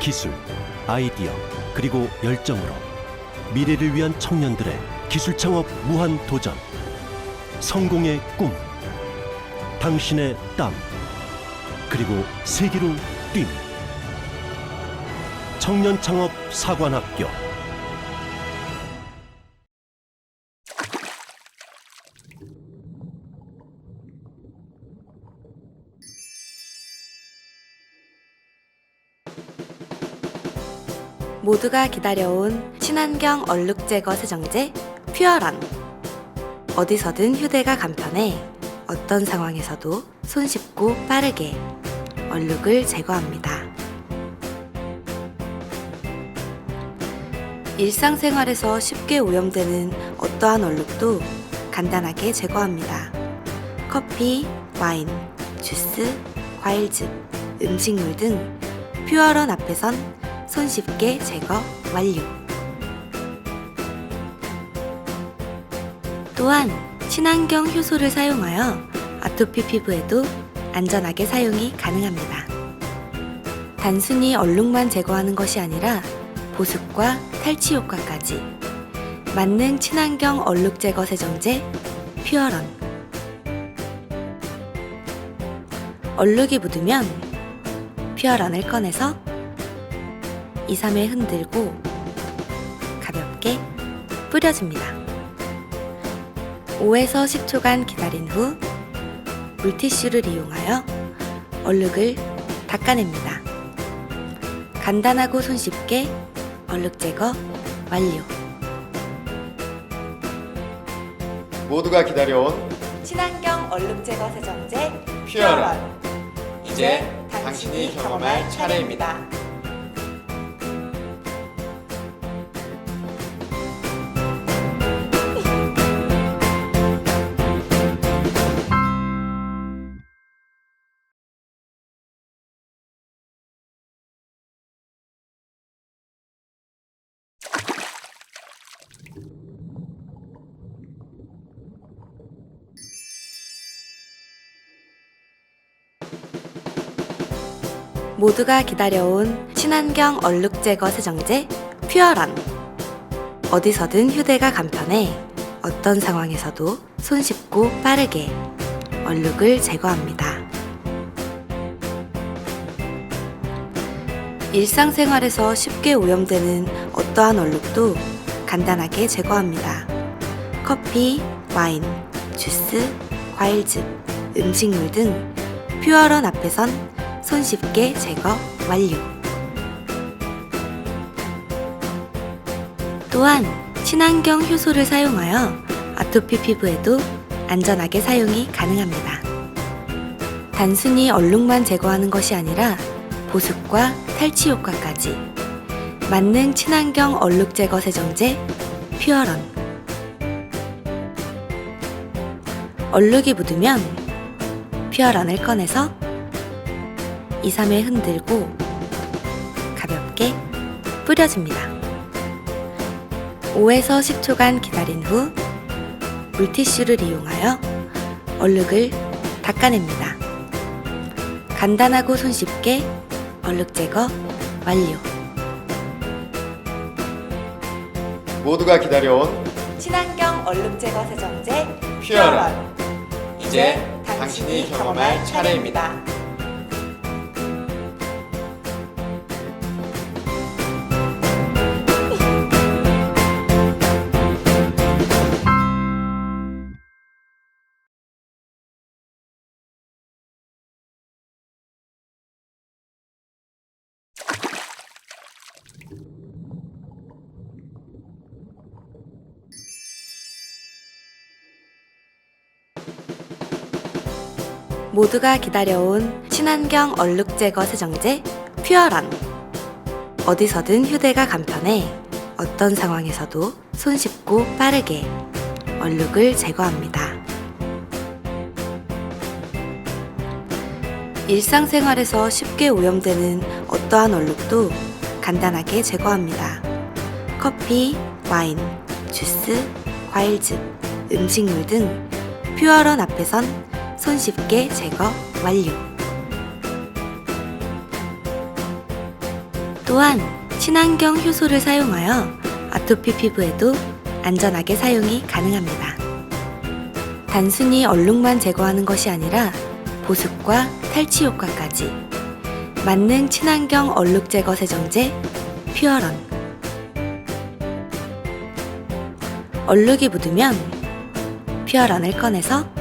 기술, 아이디어, 그리고 열정으로 미래를 위한 청년들의 기술 창업 무한 도전. 성공의 꿈. 당신의 땀. 그리고 세계로 뛴. 청년 창업 사관학교. 모두가 기다려온 친환경 얼룩 제거 세정제 퓨어런. 어디서든 휴대가 간편해 어떤 상황에서도 손쉽고 빠르게 얼룩을 제거합니다. 일상생활에서 쉽게 오염되는 어떠한 얼룩도 간단하게 제거합니다. 커피, 와인, 주스, 과일즙, 음식물 등 퓨어런 앞에선 손쉽게 제거 완료. 또한 친환경 효소를 사용하여 아토피 피부에도 안전하게 사용이 가능합니다. 단순히 얼룩만 제거하는 것이 아니라 보습과 탈취 효과까지 만능 친환경 얼룩 제거 세정제 퓨어런 얼룩이 묻으면 퓨어런을 꺼내서 2, 3회 흔들고 가볍게 뿌려줍니다. 5에서 10초간 기다린 후 물티슈를 이용하여 얼룩을 닦아냅니다. 간단하고 손쉽게 얼룩 제거 완료. 모두가 기다려온 친환경 얼룩 제거 세정제 퓨어런. 이제 당신이 경험할 차례입니다. 모두가 기다려온 친환경 얼룩 제거 세정제 퓨어런. 어디서든 휴대가 간편해 어떤 상황에서도 손쉽고 빠르게 얼룩을 제거합니다. 일상생활에서 쉽게 오염되는 어떠한 얼룩도 간단하게 제거합니다. 커피, 와인, 주스, 과일즙, 음식물 등 퓨어런 앞에선 손쉽게 제거 완료. 또한 친환경 효소를 사용하여 아토피 피부에도 안전하게 사용이 가능합니다. 단순히 얼룩만 제거하는 것이 아니라 보습과 탈취 효과까지 만능 친환경 얼룩 제거 세정제 퓨어런 얼룩이 묻으면 퓨어런을 꺼내서 2, 3회 흔들고 가볍게 뿌려줍니다. 5에서 10초간 기다린 후 물티슈를 이용하여 얼룩을 닦아냅니다. 간단하고 손쉽게 얼룩 제거 완료. 모두가 기다려온 친환경 얼룩 제거 세정제 퓨어런. 이제 당신이 경험할 차례입니다. 모두가 기다려온 친환경 얼룩 제거 세정제 퓨어런. 어디서든 휴대가 간편해 어떤 상황에서도 손쉽고 빠르게 얼룩을 제거합니다. 일상생활에서 쉽게 오염되는 어떠한 얼룩도 간단하게 제거합니다. 커피, 와인, 주스, 과일즙, 음식물 등 퓨어런 앞에선 손쉽게 제거 완료. 또한 친환경 효소를 사용하여 아토피 피부에도 안전하게 사용이 가능합니다. 단순히 얼룩만 제거하는 것이 아니라 보습과 탈취 효과까지 만능 친환경 얼룩 제거 세정제 퓨어런 얼룩이 묻으면 퓨어런을 꺼내서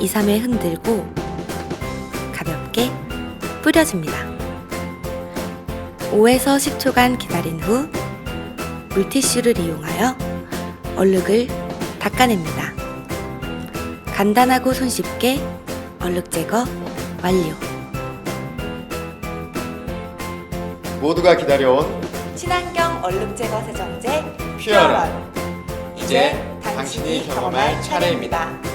2, 3회 흔들고 가볍게 뿌려줍니다. 5에서 10초간 기다린 후 물티슈를 이용하여 얼룩을 닦아냅니다. 간단하고 손쉽게 얼룩 제거 완료. 모두가 기다려온 친환경 얼룩 제거 세정제 퓨어런. 이제 당신이 경험할 차례입니다.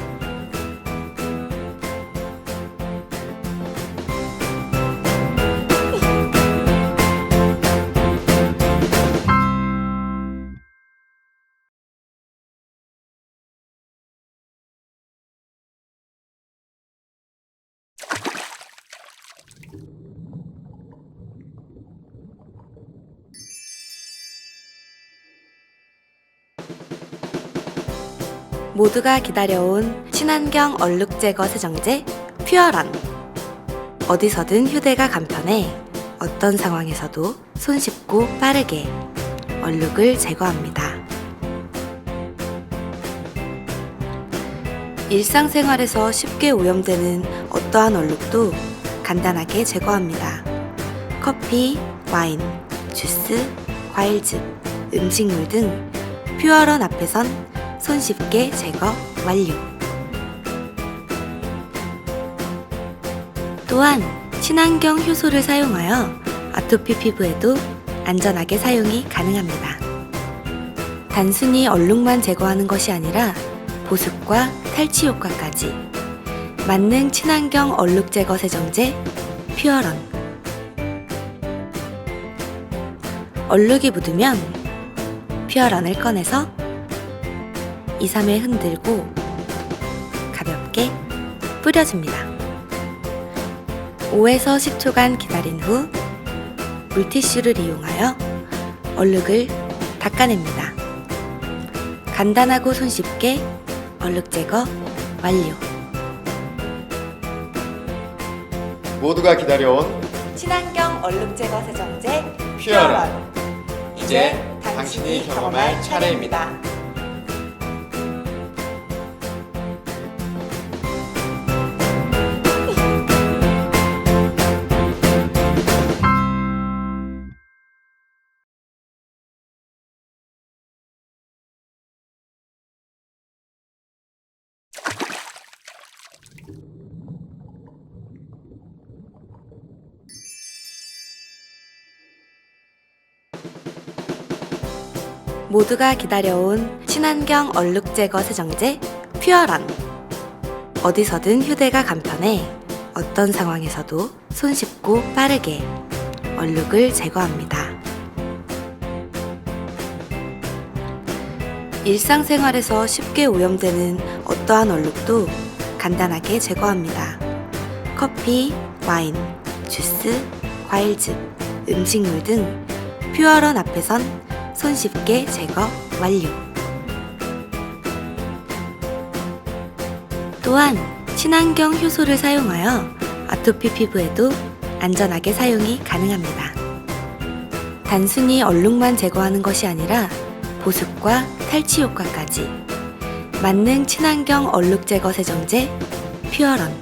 모두가 기다려온 친환경 얼룩 제거 세정제 퓨어런. 어디서든 휴대가 간편해 어떤 상황에서도 손쉽고 빠르게 얼룩을 제거합니다. 일상생활에서 쉽게 오염되는 어떠한 얼룩도 간단하게 제거합니다. 커피, 와인, 주스, 과일즙, 음식물 등 퓨어런 앞에선 손쉽게 제거 완료. 또한 친환경 효소를 사용하여 아토피 피부에도 안전하게 사용이 가능합니다. 단순히 얼룩만 제거하는 것이 아니라 보습과 탈취 효과까지 만능 친환경 얼룩 제거 세정제 퓨어런 얼룩이 묻으면 퓨어런을 꺼내서 2, 3회 흔들고 가볍게 뿌려줍니다. 5에서 10초간 기다린 후 물티슈를 이용하여 얼룩을 닦아냅니다. 간단하고 손쉽게 얼룩 제거 완료. 모두가 기다려온 친환경 얼룩 제거 세정제 퓨어런. 이제 당신이 경험할 차례입니다. 모두가 기다려온 친환경 얼룩 제거 세정제 퓨어런. 어디서든 휴대가 간편해 어떤 상황에서도 손쉽고 빠르게 얼룩을 제거합니다. 일상생활에서 쉽게 오염되는 어떠한 얼룩도 간단하게 제거합니다. 커피, 와인, 주스, 과일즙, 음식물 등 퓨어런 앞에선 손쉽게 제거 완료. 또한 친환경 효소를 사용하여 아토피 피부에도 안전하게 사용이 가능합니다. 단순히 얼룩만 제거하는 것이 아니라 보습과 탈취 효과까지 만능 친환경 얼룩 제거 세정제 퓨어런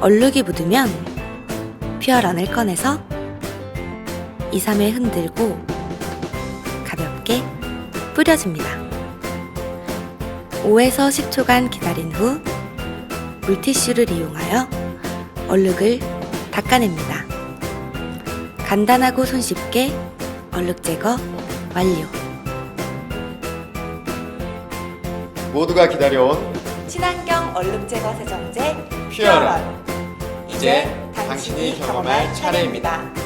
얼룩이 묻으면 퓨어런을 꺼내서 2, 3회 흔들고 가볍게 뿌려줍니다. 5에서 10초간 기다린 후 물티슈를 이용하여 얼룩을 닦아냅니다. 간단하고 손쉽게 얼룩 제거 완료. 모두가 기다려온 친환경 얼룩 제거 세정제 퓨어런. 이제 당신이 경험할 차례입니다.